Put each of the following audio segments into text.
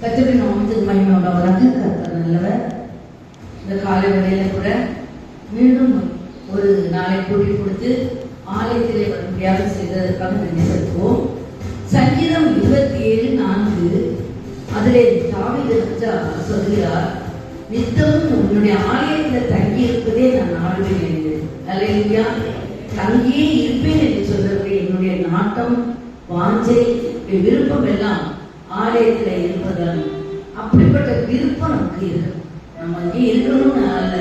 கத்திரி நாமத்துக்கு மகிமை உண்டாவதாக கத்தர் நல்லவர் இந்த காலை வேளையில கூட மீண்டும் ஒரு நாளை கூட்டி கொடுத்து ஆலயத்திலே வரும்படியாக செய்ததற்காக நன்றி செலுத்துவோம். சங்கீதம் இருபத்தி ஏழு நான்கு. அதிலே தாவி சொல்கிறார் நித்தமும் உன்னுடைய ஆலயத்தில் தங்கி இருப்பதே நான் நாடுவேன் அலையா தங்கியே இருப்பேன் என்று சொல்றது என்னுடைய நாட்டம் வாஞ்சை விருப்பம் எல்லாம் ஆலயத்துல இருப்பதால் அப்படிப்பட்ட விருப்பம் நமக்கு இருக்கு. நம்ம இங்கே இருக்கணும்னு அல்ல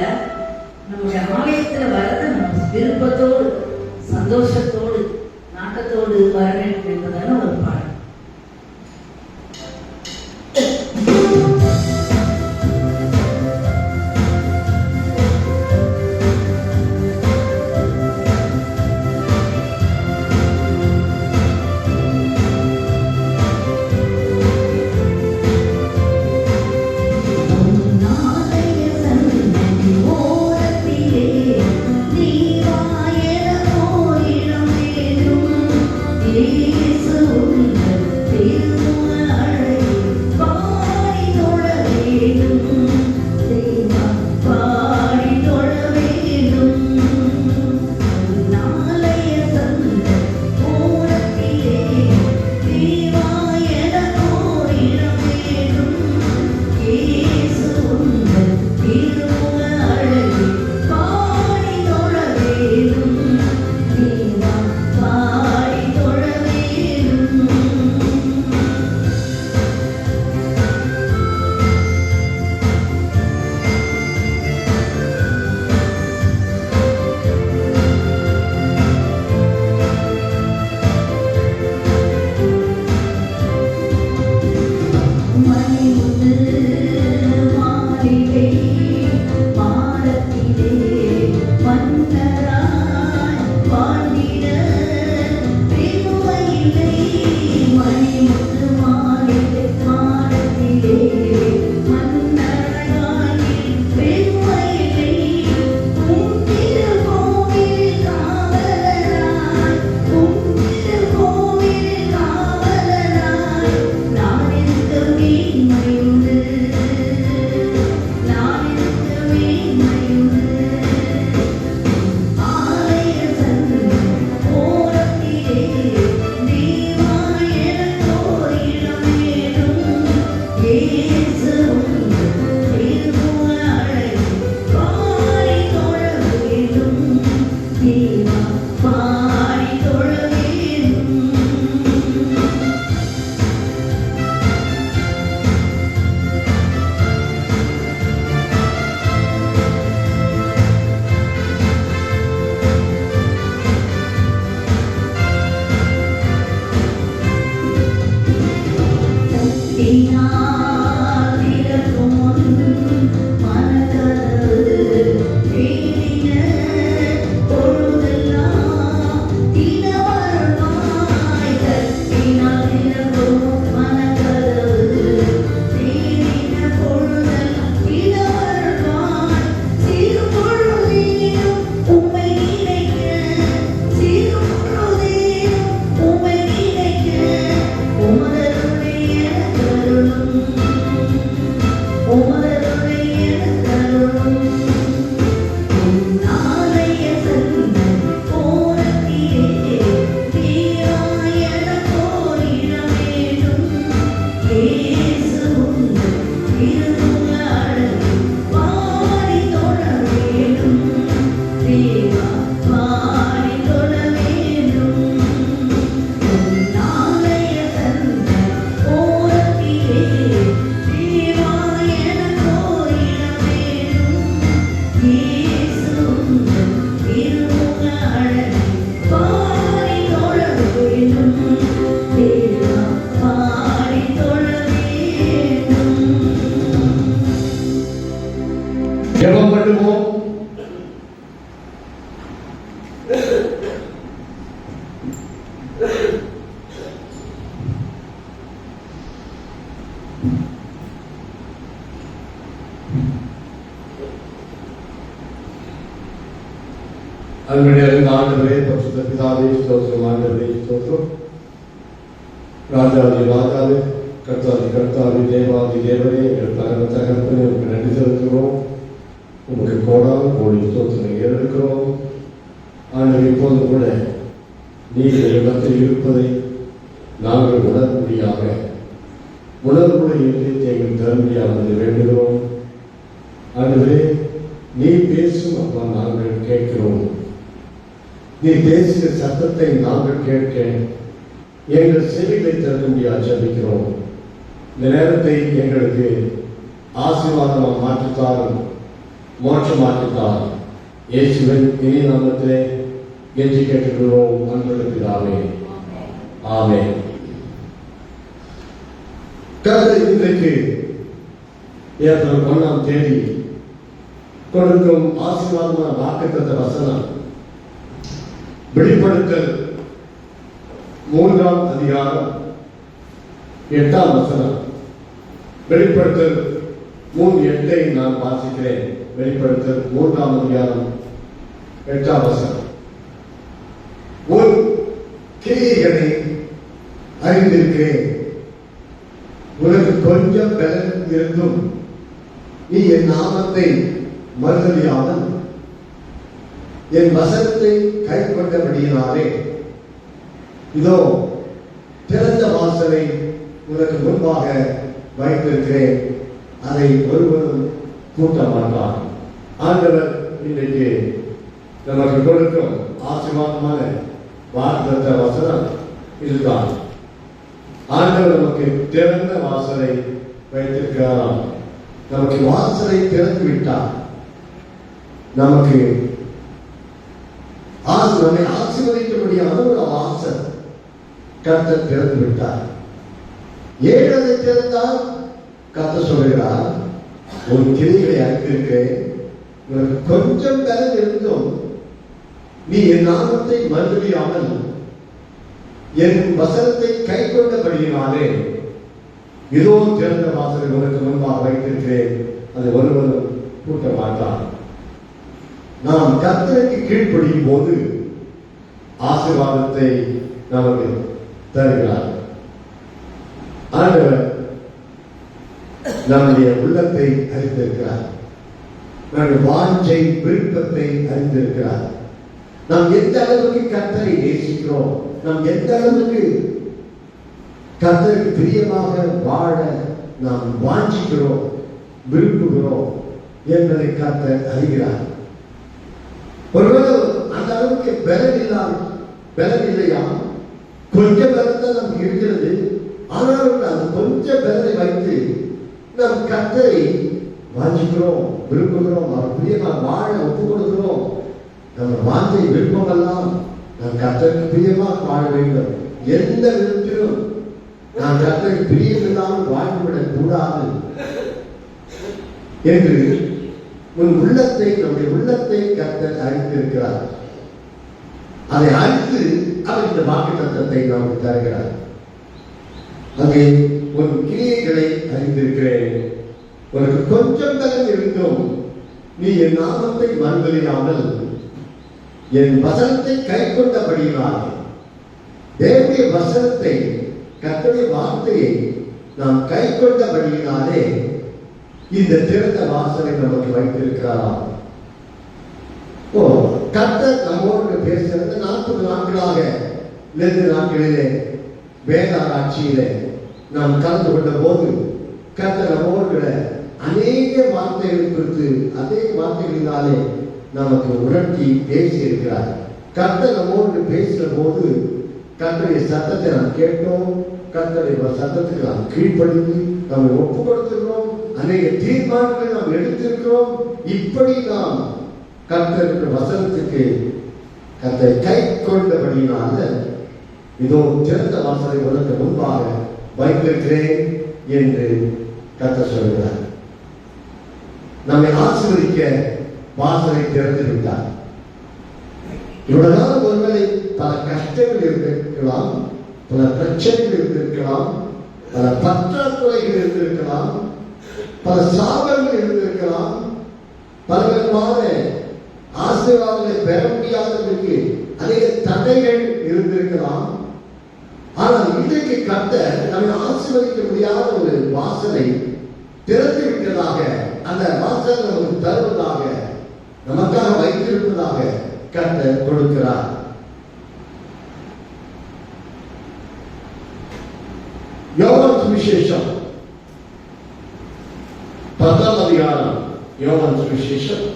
நம்முடைய ஆலயத்துல வரத நம்ம விருப்பத்தோடு சந்தோஷத்தோடு நாட்டத்தோடு வர வேண்டும் என்பதான ஒரு நீ பேசும் அப்பா நாங்கள் கேட்கிறோம். நீ பேசிய சத்தத்தை நாங்கள் கேட்க எங்கள் செவிகளை திறக்கும்படி ஜெபிக்கிறோம் இந்த நேரத்தை எங்களுக்கு ஆசீர்வாதமாக மாற்றித்தாரும் மோட்சமாக்கித்தார் இயேசுவின் இனி நாமத்திலே கெஞ்சி கேட்டுக்கிறோம் அன்புள்ள ஆமே ஆமென். கர்த்தர் இன்றைக்கு ஏப்ரல் ஒன்றாம் தேதி கொடுக்கும் ஆசீர்வாதமான வாக்குத்தத்த வசனம். வெளிப்படுத்தல். மூன்றாம் அதிகாரம் எட்டாம் வசனம். வெளிப்படுத்தல் மூன்று எட்டை நான் வாசிக்கிறேன். வெளிப்படுத்தல் மூன்றாம் அதிகாரம் எட்டாம் வசனம். ஒரு கிரியைகளை அறிந்திருக்கிறேன். உனக்கு கொஞ்சம் பலன் இருந்தும் நீ என் நாமத்தை மறுதலியாமல் என் வசனத்தை கைப்பற்றபடியினாலே இதோ திறந்த வாசலை உனக்கு முன்பாக வைத்திருக்கிறேன். அதை ஒருவரும் கூட்ட மாட்டான் ஆண்டவர் இன்றைக்கு நமக்கு கொடுக்கும் ஆசீர்வாதமான வார்த்தை வசனம் இதுதான். ஆண்டவர் நமக்கு திறந்த வாசலை வைத்திருக்கிறாராம். நமக்கு வாசலை திறந்து விட்டார். நமக்கு ஆசை நம்மை ஆசீர்வதிக்கும்படியான ஒரு ஆசை கர்த்தர் திறந்து விட்டார். ஏன் அதை திறந்தால் கர்த்தர் சொல்கிறார் ஒரு கிரிகளை அறிந்திருக்கிறேன். உனக்கு கொஞ்சம் பலன் இருந்தும் நீ என் நாமத்தை மறுபடியாமல் என் வசனத்தை கை கொண்டபடியினாலே இதோ திறந்த வாசலை உனக்கு முன்பாக வைத்திருக்கிறேன். அது ஒருவரும் கூட்ட மாட்டான் நாம் கர்த்தருக்கு கீழ்ப்படியும் போது ஆசீர்வாதத்தை நமக்கு தருகிறார். ஆண்டவர் நம்முடைய உள்ளத்தை அறிந்திருக்கிறார். நம்முடைய வாஞ்சை விருப்பத்தை அறிந்திருக்கிறார். நாம் எந்த அளவுக்கு கத்தரை நேசிக்கிறோம் நாம் எந்த அளவுக்கு கர்த்தருக்கு பிரியமாக வாழ நாம் வாஞ்சிக்கிறோம் விரும்புகிறோம் என்பதை கத்த அறிகிறார். ஒருவேளை அந்த அளவுக்கு பலன் இல்லாம பலன் இல்லையா? கொஞ்சம் பலன் தான் நமக்கு இருக்கிறது. ஆனாலும் அந்த கொஞ்சம் பலனை வைத்து நம் கத்தரை வாஞ்சிக்கிறோம் விரும்புகிறோம் அவர் பிரியமாக வாழ ஒப்பு கொடுக்கிறோம். நம்ம வாஞ்சை விருப்பமெல்லாம் நாம் கத்தருக்கு பிரியமாக வாழ வேண்டும். எந்த விதத்திலும் நாம் கத்தருக்கு பிரியமில்லாமல் வாழ்ந்துவிடக் கூடாது. என்று உன் உள்ளத்தை நம்முடைய உள்ளத்தை கர்த்தர் அழித்திருக்கிறார் அதை அழித்து அவர் இந்த வாக்கு தத்துவத்தை நமக்கு தருகிறார். அங்கே உன் கிரியைகளை அறிந்திருக்கிறேன். உனக்கு கொஞ்சம் பலன் இருந்தும் நீ என் நாமத்தை மறுதலியாமல் என் வசனத்தை கை கொண்டபடியினால் தேவனுடைய வசனத்தை கர்த்தருடைய வார்த்தையை நாம் கை கொண்டபடியினாலே இந்த திறந்த வாசலை நமக்கு வைத்திருக்கிறாராம் ஓ கர்த்தர் நம்மோடு பேசுகிறது நாற்பது நாட்களாக இரண்டு நாட்களிலே வேதாராட்சியிலே நாம் கலந்து கொண்ட போது கர்த்தர் நம்மோடு அநேக வார்த்தைகள் குறித்து அதே வார்த்தைகளினாலே நமக்கு உணர்த்தி பேசி இருக்கிறார் கர்த்தர் நம்மோடு பேசுகிற போது கர்த்தருடைய சத்தத்தை நாம் கேட்டோம். கர்த்தருடைய சத்தத்துக்கு நாம் கீழ்ப்படிந்து நம்மை ஒப்பு கொடுத்திருக்கிறோம் அநேக தீர்மானங்களை நாம் எடுத்திருக்கிறோம். இப்படி நாம் கத்தருக்கு வசனத்துக்கு கர்த்தரை கை கொண்டபடியினால இதோ திறந்த வாசலை உலக முன்பாக வைத்திருக்கிறேன் என்று கத்த சொல்கிறார். நம்மை ஆசீர்வதிக்க வாசலை திறந்து விட்டார். இவ்வளவு நாள் ஒருவேளை பல கஷ்டங்கள் இருக்கலாம் பல பிரச்சனைகள் இருந்திருக்கலாம் பல பற்றாக்குறைகள் இருந்திருக்கலாம் பல சாபங்கள் இருந்திருக்கலாம். பலவிதமான ஆசீர்வாதங்களை பெற முடியாததற்கு அநேக தடைகள் இருந்திருக்கலாம். ஆனால் இன்றைக்கு கத்த நம்மை ஆசீர்வதிக்க முடியாத ஒரு வாசலை திறந்து விட்டதாக அந்த வாசலை நமக்கு தருவதாக நமக்காக வைத்திருப்பதாக கத்த கொடுக்கிறார். சுவிசேஷம் பத்தாம் அதிகாரம் யோவான் சுவிசேஷம்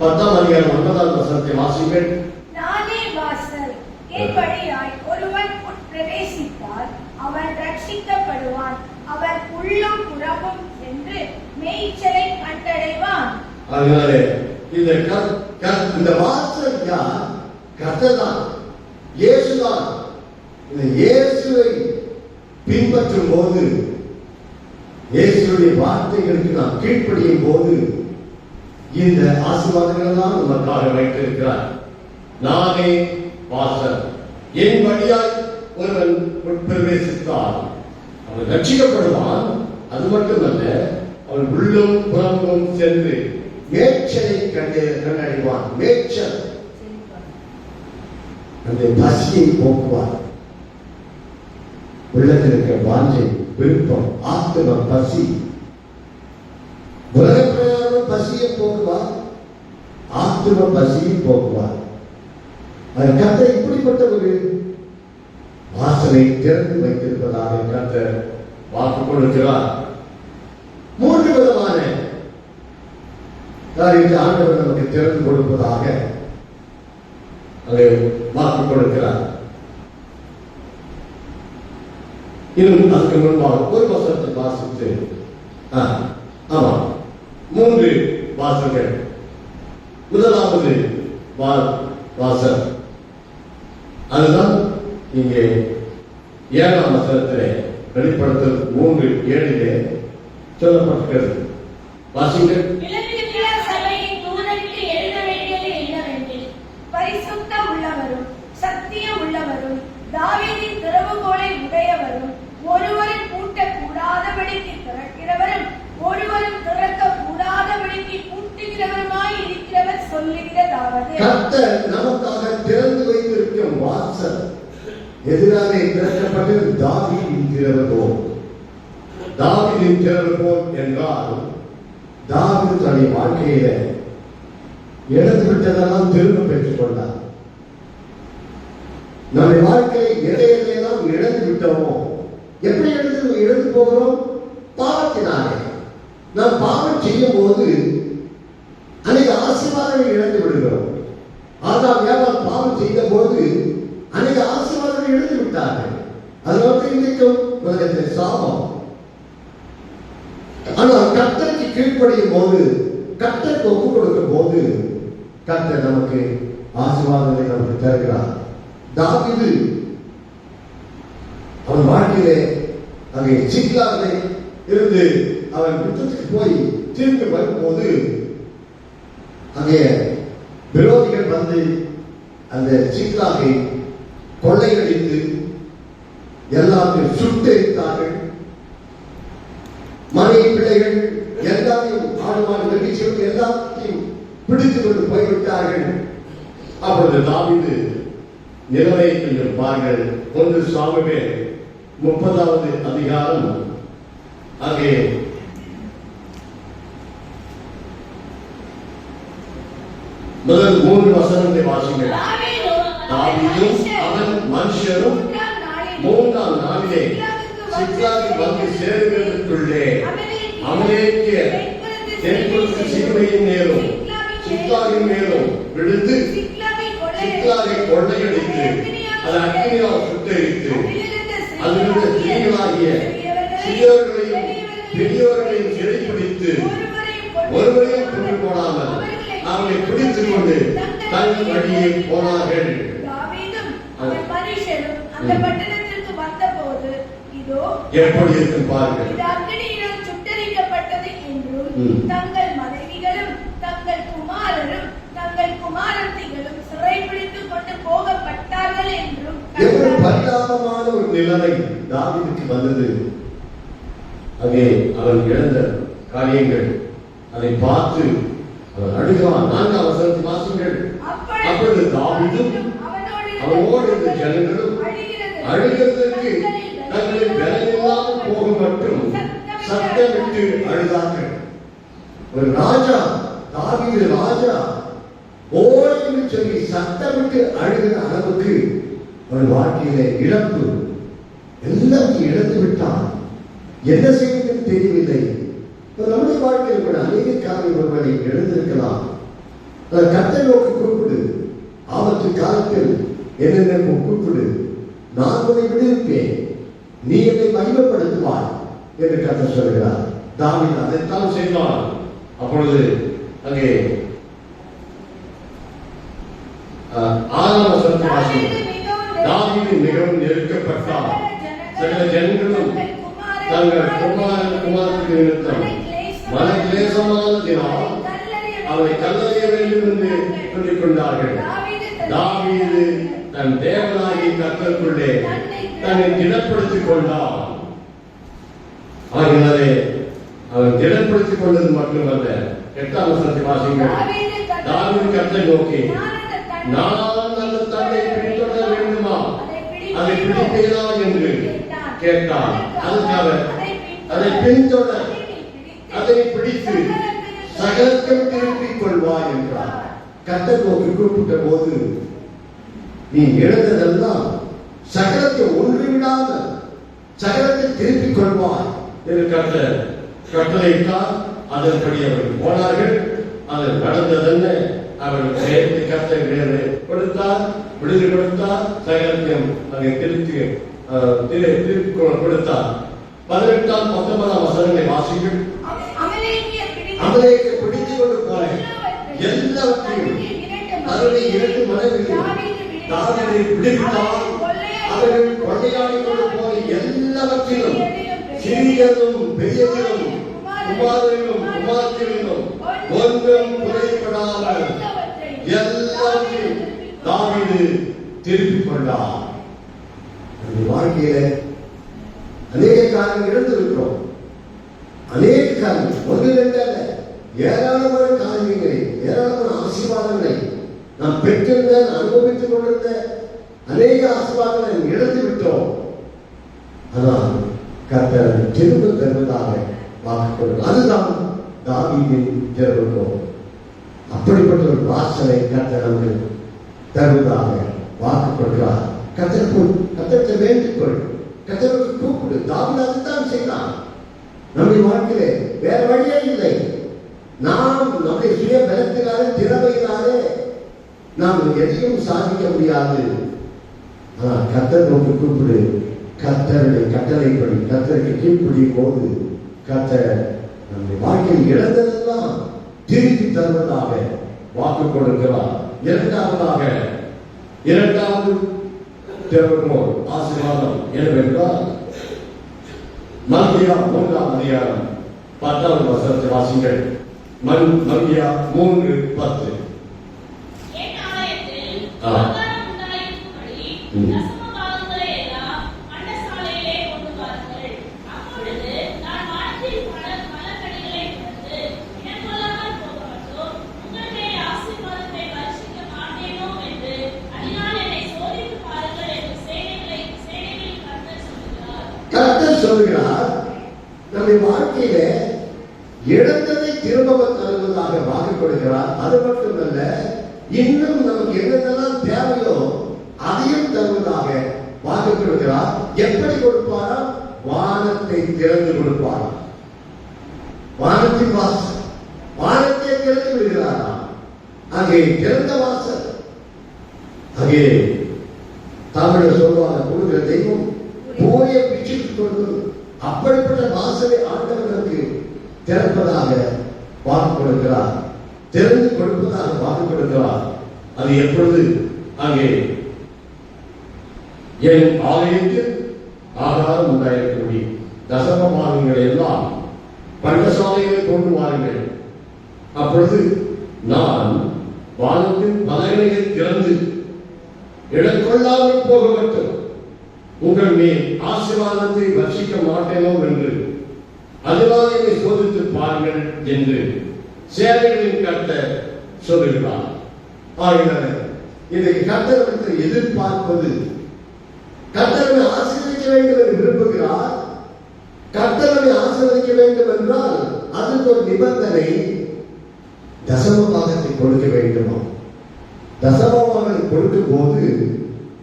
பத்தாம் அதிகாரம் ஒன்பதாம் வசனத்தை வாசிப்பேன் நானே வாசல் என் வழியாய் ஒருவன் உட்பிரவேசித்தால் அவன் ரட்சிக்கப்படுவான் அவன் உள்ளும் புறமும் சென்று மேய்ச்சலை கண்டடைவான் அதனாலே இந்த இந்த வாசல் யார் கர்த்தர்தான் இயேசுதான் இந்த இயேசுவை பின்பற்றும் போது இயேசுடைய வார்த்தைகளுக்கு நாம் கீழ்ப்படியும் போது இந்த ஆசீர்வாதங்கள் தான் நமக்காக வைத்திருக்கிறார். நானே வாசல் என் வழியாய் ஒருவன் உட்பிரவேசித்தால் அவன் ரட்சிக்கப்படுவான் அது மட்டுமல்ல அவன் உள்ளும் புறமும் சென்று மேச்சலை கண்டு கண்டடைவான் மேச்சல் அந்த பசியை போக்குவார். உள்ளத்தில் இருக்க வாஞ்சை விருப்பம் ஆத்ம பசி. உலக பிரயாணம் பசியை போக்குவார் ஆத்ம பசியை போக்குவார் அது கர்த்தர் இப்படிப்பட்ட ஒரு வாசலை திறந்து வைத்திருப்பதாக கத்த வாக்கு கொடுக்கிறார். மூன்று விதமான காரியத்தை ஆண்டவர் நமக்கு திறந்து கொடுப்பதாக அதை வாக்கு கொடுக்கிறார். இன்னும் அதுக்கு முன்பாக ஒரு வசனத்தை வாசித்து ஆமா. மூன்று வாசங்கள் முதலாவது வாசல் அதுதான் இங்கே ஏழாம் வசனத்திலே வெளிப்படுத்தல் மூன்று ஏழிலே சொல்லப்பட்டிருக்கிறது. வாசிங்கள் எதிராக திரட்டப்பட்டது தாவி என்கிறவர் போல் தாவி என்கிறவர் போல் என்றால் தாவி தன்னுடைய வாழ்க்கையில இழந்து விட்டதெல்லாம் திரும்ப பெற்றுக் கொண்டார். நம்முடைய வாழ்க்கையை எதை எதையெல்லாம் இழந்து விட்டோமோ எப்படி இழந்து இழந்து போகிறோம்? பாவத்தினாலே. நாம் பாவம் செய்யும் போது அனைத்து ஆசீர்வாதங்களை இழந்து விடுகிறோம் ஆனால் ஏவாள் பாவம் செய்த போது அநேக ஆசீர்வாதங்களை இழந்து விட்டார்கள் அதனால இன்றைக்கும் உலகத்தில் சாபம். ஆனால் கத்தருக்கு கீழ்ப்படியும் போது கத்தருக்கு ஒப்பு கொடுக்கும் போது கத்த நமக்கு ஆசீர்வாதங்களை நமக்கு தருகிறார். தாவிது அவன் வாழ்க்கையிலே அங்கே சிக்லாவிலே இருந்து அவன் யுத்தத்துக்கு போய் திரும்பி வரும்போது அங்கே விரோதிகள் வந்து அந்த சிக்லாகை கொள்ளையடித்து எல்லாத்தையும் சுட்டெரித்தார்கள் மனைவி பிள்ளைகள் எல்லாத்தையும் ஆடு மாடு வெடிச்சு எல்லாத்தையும் பிடித்து கொண்டு போய்விட்டார்கள். அப்பொழுது தாவீது நிலைமை பாருங்கள். ஒன்று சாமுவே முப்பதாவது அதிகாரம். அங்கே முதல் மூன்று வசனத்தை வாசிங்கள். தாவீதும் அவன் மனுஷரும் மூன்றாம் நாளிலே சிக்லாகி வந்து சேருவதற்குள்ளே அமலேக்கிய தென்புறத்து சீமையின் மேலும் சிக்லாகின் மேலும் விழுந்து சிக்லாகை கொள்ளையடித்து அது அக்கினியால் சுட்டெரித்து அதிலிருந்த ஸ்திரீகளாகிய சிறியவர்களையும் பெரியவர்களையும் சிறைப்பிடித்து ஒருவரையும் கொண்டு போடாமல் அவனை பிடித்துக் கொண்டு தங்கள் வழியே போனார்கள். அவன் மனுஷரும் அந்த பட்டணத்திற்கு வந்தபோது இதோ எப்படி இருக்கும் பாருங்கள். இது அக்கினியிடம் சுட்டரிக்கப்பட்டது என்றும். தங்கள் மனைவிகளும் தங்கள் குமாரரும் தங்கள் குமாரத்திகளும் சிறைபிடித்துக் கொண்டு போகப்பட்டார்கள் என்றும் எவ்வளவு. பரிதாபமான ஒரு நிலைமை தாவீதுக்கு வந்தது. அங்கே அவன் இழந்த காரியங்கள் அதை பார்த்து அவன் அழுகிறான். நான்காம் வசனத்தை வாசுங்கள் அப்பொழுது தாவீதும் அவனோடு இருந்த ஜனங்களும் அழுகிற தங்களின் தங்களை போகும் போக மட்டும் சத்தமிட்டு அழுதார்கள். ஒரு ராஜா தாவீது ராஜா ஓய்வு சொல்லி சத்தமிட்டு அழுகிற அளவுக்கு அவன் வாழ்க்கையில இழப்பு. எல்லாத்தையும் இழந்து விட்டான் என்ன செய்வது தெரியவில்லை. நம்முடைய வாழ்க்கையில் கூட அநேக காரியம் ஒருவரை எழுந்திருக்கலாம் கத்தை நோக்கி கூப்பிடு ஆபத்து காலத்தில் என்னென்ன கூப்பிடு நான் உன்னை விடுவிப்பேன். நீ என்னை மகிமைப்படுத்துவாய் என்று கத்த சொல்கிறார். தாவின் அதைத்தான் செய்தான் அப்பொழுது அங்கே ஆறாம் வசனத்தை வாசிக்கிறோம் தாவீது மிகவும் நெருக்கப்பட்டார் சகல ஜனங்களும் தங்கள் குமாரன் குமாரத்துக்கு நிமித்தம் மன கிளேசமானதினால் அவரை கல்லறிய வேண்டும் என்று சொல்லிக் கொண்டார்கள் தாவீது தன் தேவனாகி கத்தற்குள்ளே தன்னை திடப்படுத்திக் கொண்டான் ஆகினாலே அவன் திடப்படுத்திக் கொண்டது மட்டுமல்ல எட்டாம் வசனத்தை வாசிங்க தாவின் கத்தை நோக்கி நான் அந்த தன்னை பின்தொடர வேண்டுமா? அதை பிடிப்பேனா என்று கேட்டான். அதுக்காக அதை பின்தொடர் அதை பிடித்து சகலத்தை திருப்பிக் கொள்வாய் என்றார் கத்தை நோக்கி கூப்பிட்ட போது நீ இழந்ததெல்லாம் சகலத்தை ஒன்றுவிடாத சகலத்தை திருப்பிக் கொள்வாய் என்று கர்த்தர் கட்டளையிட்டார். அதன்படி அவர்கள் போனார்கள். அது நடந்ததென்ன அவர்கள் சேர்த்து கத்தை வேறு கொடுத்தார் விடுதலை கொடுத்தார் சகலத்தையும் அதை திருத்தி அஹ், திருப்பிக் கொடுத்தார். பதினெட்டாம் பத்தொன்பதாம் வசனங்களை வாசிக்கும் அமலேக்கு பிடித்து கொண்டு போனேன் எல்லாவற்றையும். அதனுடைய இரண்டு மனைவிகள் தாவீதை விடுவித்தார் அவர்கள் கொள்ளையாடி கொண்டு போன எல்லாவற்றிலும் சிறியதும் பெரியதிலும் குமாரிலும் குமாரத்திலும் ஒன்றும் குறைபடாமல் எல்லாவற்றையும் தாவீது திருப்பிக் கொண்டார். அந்த வாழ்க்கையில அநேக காரணம் இழந்திருக்கிறோம் அநேக காரணம் ஒன்று ரெண்டு அல்ல. ஏராளமான காரியங்களை ஏராளமான ஆசீர்வாதங்களை நாம் பெற்றிருந்த அனுபவித்துக் கொண்டிருந்த அநேக ஆசீர்வாதங்களை இழந்து விட்டோம். ஆனால் கர்த்தர் திரும்ப தருவதாக வாக்கு அதுதான் தாவீதின் ஜெபம் அப்படிப்பட்ட ஒரு வாசலை கர்த்தர் நமக்கு தருவதாக வாக்கு கொடுக்கிறார் கத்தருக்கு கத்தத்தை வேண்டிக்கொள் கத்தருக்கு கூப்பிடு. தாவீது அதுதான் செய்தான். நம்முடைய வாழ்க்கையிலே வேற வழியே இல்லை. நாம் நம்முடைய சுய பலத்தினாலே திறமையினாலே நாம் எதையும் சாதிக்க முடியாது. ஆனால் கத்தர் நோக்கி கூப்பிடு. கத்தருடைய கட்டளைப்படி கத்தருக்கு கீழ்ப்படியும் போது கத்தர் நம்முடைய வாழ்க்கையில் இழந்ததெல்லாம் திருப்பி தருவதாக வாக்கு கொடுக்கிறார் இரண்டாவதாக இரண்டாவது தேவைக்கும் ஆசீர்வாதம் என்னவென்றால் மல்கியா மூன்றாம் அதிகாரம் பத்தாவது வசனத்தை வாசிங்கள் மன் மல்கியா மூன்று பத்து. சொல்லுகிறார். நம்முடைய வாழ்க்கையில இழந்ததை திரும்ப தருவதாக வாக்கு கொடுக்கிறார் அது மட்டுமல்ல இன்னும் நமக்கு என்னென்னலாம் தேவையோ அதையும் தருவதாக வாக்கு கொடுக்கிறார் எப்படி கொடுப்பாரா வானத்தை திறந்து கொடுப்பாரா வானத்தின் வாசல். வானத்தை திறந்து விடுகிறாரா அங்கே திறந்த வாசல். அங்கே தமிழர் சொல்லுவாங்க கொடுக்கிற தெய்வம் போய பிச்சுட்டு கொடுக்கும் அப்படிப்பட்ட வாசலை ஆண்டவர்களுக்கு திறப்பதாக வாக்கு கொடுக்கிறார் திறந்து கொடுப்பதாக வாக்கு கொடுக்கிறார் அது எப்பொழுது அங்கே என் ஆலயத்தில் ஆகாரம் உண்டாயிருக்கக்கூடிய தசம எல்லாம் பண்டசாலைகளை கொண்டு வாருங்கள். அப்பொழுது நான் வானத்தின் பலகைகளை திறந்து இடக்கொள்ளாமல் போக மட்டும் உங்கள் மேல் ஆசீர்வாதத்தை வர்ஷிக்க மாட்டேனோ என்று அதனால் என்னை சோதித்து பாருங்கள் என்று சேவைகளின் கட்ட சொல்லுகிறார். ஆகினால இன்றைக்கு கர்த்தரிடத்தில் எதிர்பார்ப்பது கர்த்தர் நம்மை ஆசீர்வதிக்க வேண்டும் என்று விரும்புகிறார். கர்த்தர் ஆசிரதிக்க வேண்டும் என்றால் அதுக்கு ஒரு நிபந்தனை. தசம பாகத்தை கொடுக்க வேண்டுமா? தசம கொடுக்கும் போது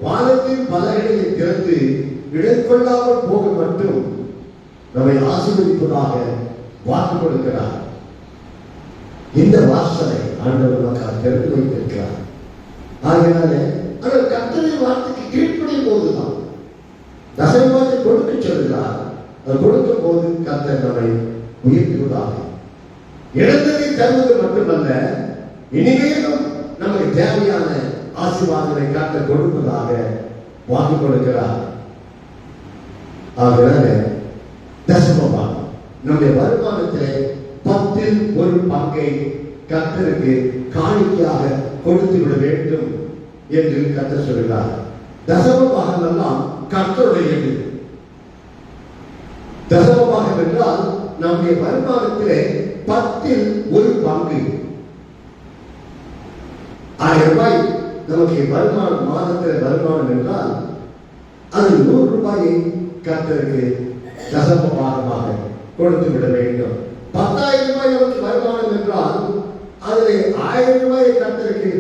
வானத்தின் பலகைகளை திறந்து இடைக்கொள்ளாமல் போக மட்டும் நம்மை ஆசீர்வதிப்பதாக வாக்கு கொடுக்கிறார். இந்த வாசலை ஆண்டவர் நமக்கு திறந்து வைத்திருக்கிறார். ஆகையால ஆனால் கர்த்தரின் வார்த்தைக்கு கீழ்ப்படியும் போதுதான். தசமபாகத்தை கொடுக்க சொல்கிறார். கொடுக்கும் போது கத்த நம்மை உயர்த்துவதாக இழந்ததை தருவது மட்டுமல்ல இனிமேலும் நமக்கு தேவையான ஆசீர்வாதங்களை காட்ட கொடுப்பதாக வாங்கிக் கொடுக்கிறார் ஆகையால தசமபாகம். நம்முடைய வருமானத்திலே பத்தில் ஒரு பங்கை கத்தருக்கு காணிக்கையாக கொடுத்து விட வேண்டும் என்று கர்த்தர் சொல்கிறார். தசமபாகம் எல்லாம் கத்தருடையது தசமபாகம் என்றால் நம்முடைய வருமானத்திலே பத்தில் ஒரு பங்கு. ஆயிரம் ரூபாய். நமக்கு வருமானம் மாதத்தில் வருமானம் என்றால் அது நூறு ரூபாயை கர்த்தருக்கு தசமபாகமாக கொடுத்து விட வேண்டும். பத்தாயிரம் ரூபாய் நமக்கு வருமானம் என்றால் அதில் ஆயிரம் ரூபாயை கத்தருக்கு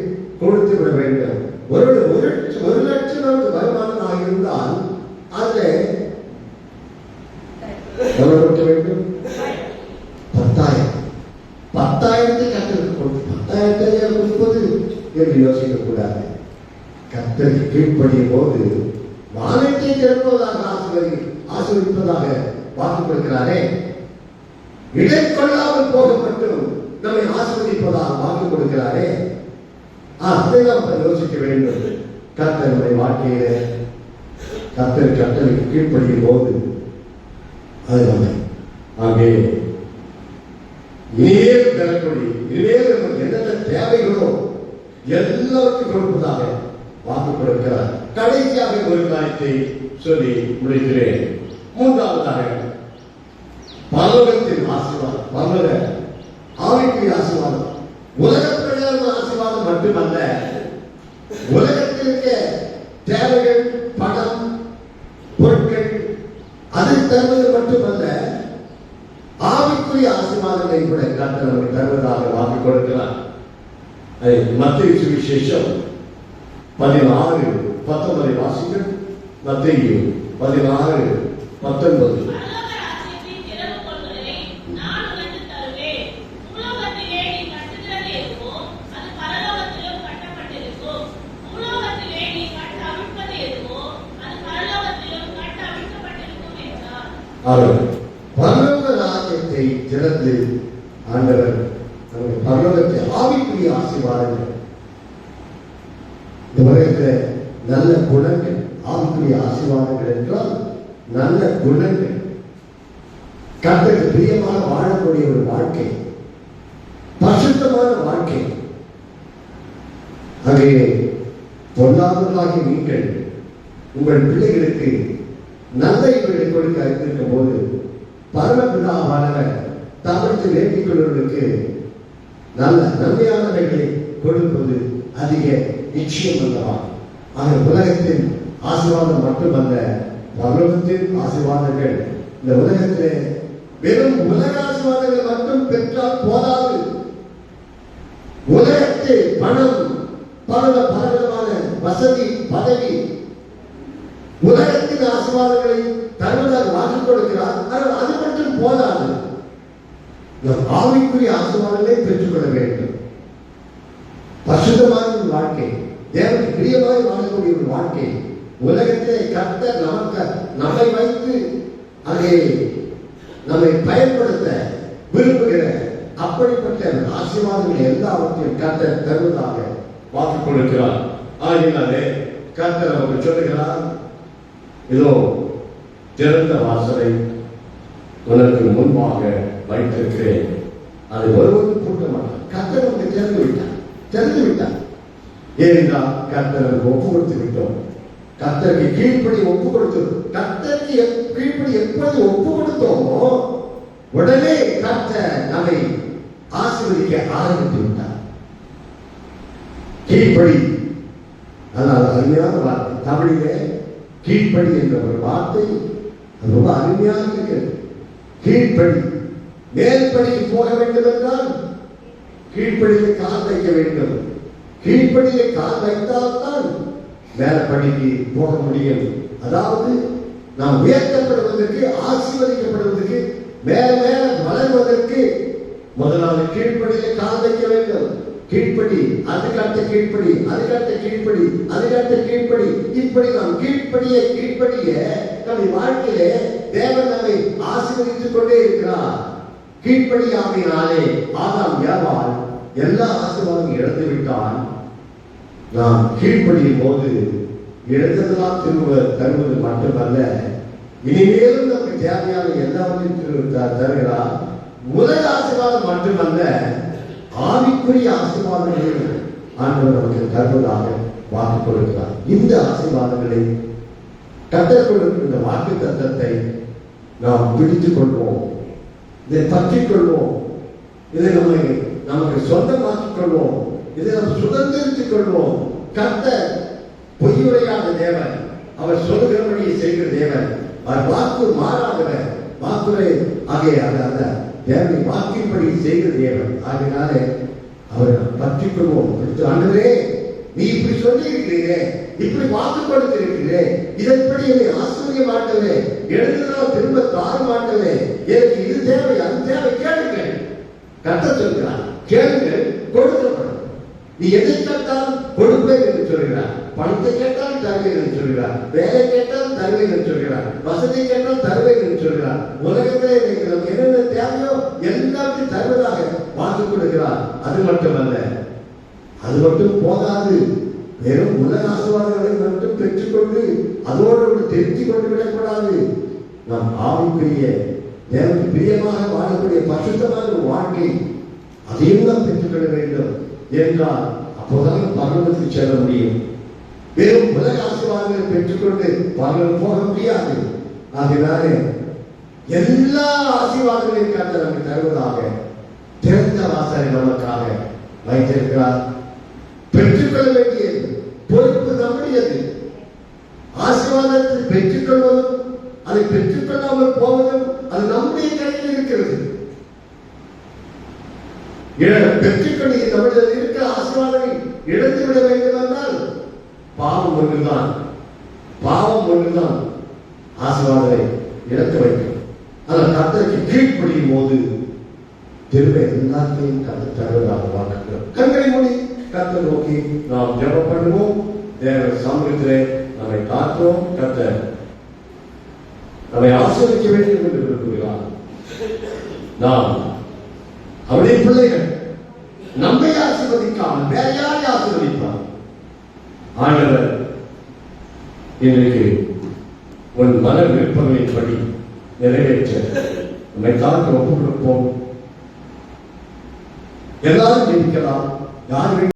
கொடுத்து விட வேண்டும். ஒரு ஒரு லட்சம் ஒரு லட்சம் நமக்கு வருமானம் ஆகியிருந்தால் அதில் எவ்வளவு கொடுக்க வேண்டும் பத்தாயிரம் பத்தாயிரத்தை கத்தருக்கு கொடுத்து பத்தாயிரத்தை ஏன் கொடுப்பது என்று யோசிக்க கூடாது கத்தருக்கு கீழ்ப்படியும் போது வானத்தை திறப்பதாக ஆசிர்வதி ஆசிர்வதிப்பதாக வாக்கு கொடுக்கிறாரே இடைக்கொள்ளாமல் போக மட்டும் நம்மை ஆசிர்வதிப்பதாக வாக்கு கொடுக்கிறாரே அதை நாம் யோசிக்க வேண்டும். கத்தர் நம்மை வாழ்க்கையில கத்தர் கத்தருக்கு கீழ்ப்படியும் போது அது நம்மை அங்கே இனிமேல் பெறக்கூடிய இனிமேல் நமக்கு என்னென்ன தேவைகளோ எல்லாருக்கும் கொடுப்பதாக வாக்கு கொடுக்கிறார் கடைசியாக ஒரு காரியத்தை சொல்லி முடிக்கிறேன். மூன்றாவதாக பல்லவத்தின் ஆசீர்வாதம் பல்லவ ஆவிக்குரிய ஆசீர்வாதம். உலக பிரகாரமான ஆசீர்வாதம் மட்டுமல்ல உலகத்தில் இருக்க தேவைகள் பணம் பொருட்கள் அதை தருவது மட்டுமல்ல ஆவிக்குரிய ஆசீர்வாதங்களை கூட கர்த்தர் நமக்கு தருவதாக வாக்கு கொடுக்கிறார் அதை மத்திய சுவிசேஷம் பதினாறு பத்தொன்பதை வாசிங்கள் மத்திய பதினாறு பத்தொன்பது பரலோக ராஜ்யத்தின் திறவுகோல்களை நான் உனக்கு தருவேன். பூலோகத்திலே நீ கட்டுகிறது எதுவோ, அது பரலோகத்திலும் கட்டப்பட்டிருக்கும். பூலோகத்திலே நீ கட்ட அவிழ்ப்பது எதுவோ, அது பரலோகத்திலும் கட்ட அவிழ்க்கப்பட்டிருக்கும் என்றார். அவர் பரலோக ராஜ்யத்தை திறந்து ஆண்டவர் நம்முடைய பரலோகத்தை ஆவிக்குரிய ஆசீர்வாதங்கள். இந்த உலகத்தில் நல்ல குணங்கள் ஆவிக்குரிய ஆசீர்வாதங்கள் என்றால் நல்ல குணங்கள். கர்த்தருக்கு பிரியமாக வாழக்கூடிய ஒரு வாழ்க்கை. பரிசுத்தமான வாழ்க்கை. அங்கே பொல்லாதவர்களாகிய நீங்கள் உங்கள் பிள்ளைகளுக்கு நல்ல இவர்களை கொடுக்க அறிந்திருக்கும் போது பரமபிதாவானவர் தவிர்த்து வேண்டிக் கொள்வதற்கு நல்ல நன்மையானவைகளை கொடுப்பது அதிக நிச்சயம் அல்லவா? ஆக உலகத்தின் ஆசீர்வாதம் மட்டுமல்ல பரலோகத்தின் ஆசீர்வாதங்கள். இந்த உலகத்திலே வெறும் உலக ஆசீர்வாதங்கள் மட்டும் பெற்றால் போதாது. உலகத்தில் பணம் பல பலவிதமான வசதி பதவி. உலகத்தின் ஆசீர்வாதங்களை தருவதாக வாங்கிக் கொடுக்கிறார். ஆனால் அது மட்டும் போதாது. இந்த ஆவிக்குரிய ஆசீர்வாதங்களை பெற்றுக்கொள்ள வேண்டும். பரிசுத்தமான ஒரு வாழ்க்கை தேவனுக்கு பிரியமாய் வாழக்கூடிய ஒரு வாழ்க்கை உலகத்திலே கத்த நமக்கு நம்மை வைத்து அதை நம்மை பயன்படுத்த விரும்புகிற அப்படிப்பட்ட ஆசீர்வாதங்களை எல்லாவற்றையும் கத்த தருவதாக வாக்கு கொடுக்கிறார். ஆகினாலே கர்த்தர் நமக்கு சொல்லுகிறார் இதோ திறந்த வாசலை உனக்கு முன்பாக வைத்திருக்கிறேன் அது ஒருவருக்கு பூட்ட மாட்டார் கத்தர் வந்து திறந்து விட்டார். திறந்து விட்டார். ஏனென்றால் கர்த்தர் ஒப்பு கொடுத்து விட்டோம். கத்தருக்கு கீழ்ப்படி ஒப்பு கொடுத்தோம். கத்தருக்கு கீழ்ப்படி எப்படி ஒப்பு கொடுத்தோமோ உடனே கத்த நம்மை ஆசீர்வதிக்க ஆரம்பித்து விட்டார். கீழ்ப்படி. அதனால் அருமையான வார்த்தை. தமிழிலே கீழ்ப்படி என்ற ஒரு வார்த்தை ரொம்ப அருமையாக இருக்கிறது. கீழ்ப்படி. மேல்படிக்கு போக வேண்டும் என்றால் கீழ்ப்படியிலே கால் வைக்க வேண்டும். கீழ்ப்படியிலே கால் வைத்தால்தான் மேல்படிக்கு போக முடியும். அதாவது நாம் உயர்த்தப்படுவதற்கு ஆசீர்வதிக்கப்படுவதற்கு மேல மேல வளர்வதற்கு முதலாவது கீழ்ப்படியிலே கால் வைக்க வேண்டும். கீழ்ப்படி அதுக்கடுத்த கீழ்ப்படி அதுக்கடுத்த கீழ்ப்படி அதுக்கடுத்த கீழ்ப்படி. இப்படி நாம் கீழ்ப்படிய கீழ்ப்படிய நம்முடைய வாழ்க்கையிலே தேவன் நம்மை ஆசீர்வதித்துக் கொண்டே இருக்கிறார். கீழ்ப்படியாமையினாலே ஆதாம் ஏவாள் எல்லா ஆசீர்வாதம் இழந்து விட்டான் நாம் கீழ்ப்படியும் போது இழந்ததெல்லாம் திரும்ப தருவது மட்டுமல்ல இனிமேலும் நமக்கு தேவையான எல்லாவற்றையும் திரும்ப தருகிறார். உலக ஆசீர்வாதம் மட்டுமல்ல ஆவிக்குரிய ஆசீர்வாதங்களையும் ஆண்டவர் நமக்கு தருவதாக வாக்கு கொடுக்கிறார். இந்த ஆசீர்வாதங்களை கத்தர் இந்த வாக்கு தத்தத்தை நாம் பிடித்துக் கொள்வோம். இதை பற்றிக் கொள்வோம் இதை நம்மை நமக்கு சொந்தமாக்கிக் கொள்வோம் இதை நாம் சுதந்திரித்துக் கொள்வோம் கத்த பொய்யுரையாத தேவன். அவர் சொல்லுகிறபடியை செய்கிற தேவன். அவர் வாக்கு மாறாதவர். வாக்குரை ஆகிய அந்த அந்த தேவனை வாக்கின்படி செய்கிற தேவன். ஆகினாலே அவரை நாம் பற்றிக் கொள்வோம் நீ இப்படி சொல்லி இருக்கிறீரே இப்படி வாக்கு கொடுத்திருக்கிறீரே இதன்படி என்னை ஆசிரிய மாட்டவே எழுதுனா திரும்ப தார மாட்டவே எனக்கு இது தேவை அது தேவை கேளுங்கள். கத்த சொல்கிறார் கேளுங்கள் கொடுக்கப்படும். நீ எதை கேட்டாலும் கொடுப்பேன் என்று சொல்கிறார். பணத்தை கேட்டால் தருவேன் என்று சொல்கிறார். வேலை கேட்டால் தருவேன் என்று சொல்கிறார். வசதி கேட்டால் தருவேன் என்று சொல்கிறார். உலகத்திலே நமக்கு என்னென்ன தேவையோ எல்லாத்தையும் தருவதாக வாக்கு கொடுக்கிறார். அது மட்டுமல்ல அது மட்டும் போதாது. வெறும் உலக ஆசீர்வாதங்களை மட்டும் பெற்றுக்கொண்டு அதோடு கூட தெரிந்து கொண்டு விடக்கூடாது. நாம் ஆவிக்குரிய எனக்கு பிரியமாக வாழக்கூடிய பரிசுத்தமான ஒரு வாழ்க்கை அதையும் நாம் பெற்றுக்கொள்ள வேண்டும். என்றால் அப்போதான் பரலோகத்துக்கு செல்ல முடியும். வெறும் உலக ஆசீர்வாதங்களை பெற்றுக்கொண்டு பரலோகம் போக முடியாது. ஆகினாலே எல்லா ஆசீர்வாதங்களையும் கண்டு நமக்கு தருவதாக திறந்த வாசலை நமக்காக வைத்திருக்கிறார். பெற்றுக்கொள்ள வேண்டிய பொறுப்பு நம்முடையது ஆசீர்வாதத்தை பெற்றுக்கொள்வதும் அதை பெற்றுக்கொள்ளாமல் போவதும் அது நம்முடைய கையில் இருக்கிறது. இழ- பெற்றுக்கொண்டு நம்முடைய இருக்கிற ஆசீர்வாதத்தை இழந்து விட வேண்டும் என்றால் பாவம் ஒன்றுதான். பாவம் ஒன்றுதான் ஆசீர்வாதத்தை இழக்க வைக்கும் ஆனால் கத்தருக்கு கீழ்ப்படியும் போது திரும்ப எல்லாத்தையும் கத்து தருவதாக கத்த நோக்கி நாம் ஜெபம் பண்ணுவோம் தேவ சமூகத்திலே நம்மை காக்கிறோம். கத்த நம்மை ஆசிரியக்க வேண்டும் என்று விரும்புகிறார். நாம் அவருடைய பிள்ளைகள் நம்மை ஆசிர்வதிக்காமல் வேற யாரை ஆசிர்வதிப்பார்? ஆண்டவர் இன்றைக்கு உன் மன விருப்பங்களின் படி நிறைவேற்ற நம்மை காக்க ஒப்புக் கொடுப்போம் எல்லாரும் ஜெயிக்கலாம் யார்